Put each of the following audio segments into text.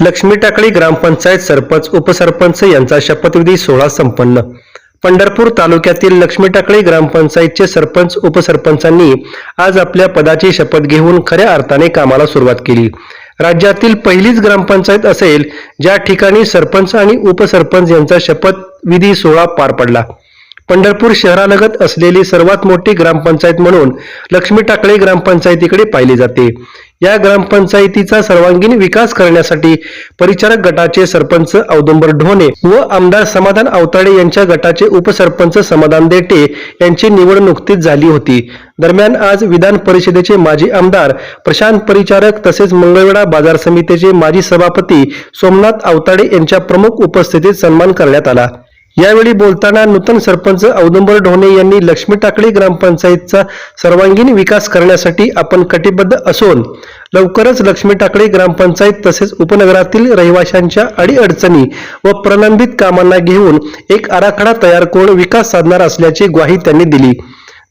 लक्ष्मी टाकळी ग्रामपंचायत सरपंच उपसरपंच यांचा शपथविधी सोहळा संपन्न. पंढरपूर तालुक्यातील लक्ष्मी टाकळी ग्रामपंचायतचे सरपंच उपसरपंचांनी आज आपल्या पदाची शपथ घेऊन खऱ्या अर्थाने कामाला सुरुवात केली. राज्यातील पहिलीच ग्रामपंचायत असेल ज्या ठिकाणी सरपंच आणि उपसरपंच यांचा शपथविधी सोहळा पार पडला. पंढरपूर शहरालगत असलेली सर्वात मोठी ग्रामपंचायत म्हणून लक्ष्मी टाकळे ग्रामपंचायतीकडे पाहिली जाते. या ग्रामपंचायतीचा सर्वांगीण विकास करण्यासाठी परिचारक गटाचे सरपंच औदुंबर ढोणे व आमदार समाधान अवताडे यांच्या गटाचे उपसरपंच समाधान देटे यांची निवड नुकतीच झाली होती. दरम्यान आज विधान परिषदेचे माजी आमदार प्रशांत परिचारक तसेच मंगळवेढा बाजार समितीचे माजी सभापती सोमनाथ अवताडे यांच्या प्रमुख उपस्थितीत सन्मान करण्यात आला. यावेळी बोलताना नूतन सरपंच औदुंबर ढोणे यांनी लक्ष्मी टाकळी ग्रामपंचायतचा सर्वांगीण विकास करण्यासाठी आपण कटिबद्ध असून लवकरच लक्ष्मी टाकळी ग्रामपंचायत तसेच उपनगरातील रहिवाशांच्या अडीअडचणी व प्रलंबित कामांना घेऊन एक आराखडा तयार करून विकास साधणार असल्याची ग्वाही त्यांनी दिली.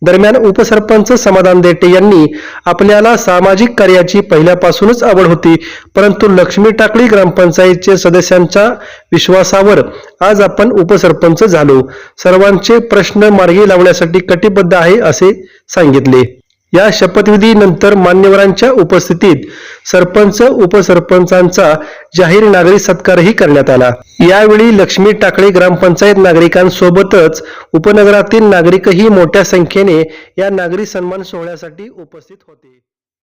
दरम्यान उपसरपंच समाधान देटे यांनी आपल्याला सामाजिक कार्याची पहिल्यापासूनच आवड होती परंतु लक्ष्मी टाकळी ग्रामपंचायतचे सदस्यांच्या विश्वासावर आज आपण उपसरपंच झालो. सर्वांचे प्रश्न मार्गी लावण्यासाठी कटिबद्ध आहे असे सांगितले. या शपथविधीनंतर मान्यवरांच्या उपस्थितीत सरपंच उपसरपंचांचा जाहीर नागरिक सत्कारही करण्यात आला. यावेळी लक्ष्मी टाकळे ग्रामपंचायत नागरिकांसोबतच उपनगरातील नागरिकही मोठ्या संख्येने या नागरी सन्मान सोहळ्यासाठी उपस्थित होते.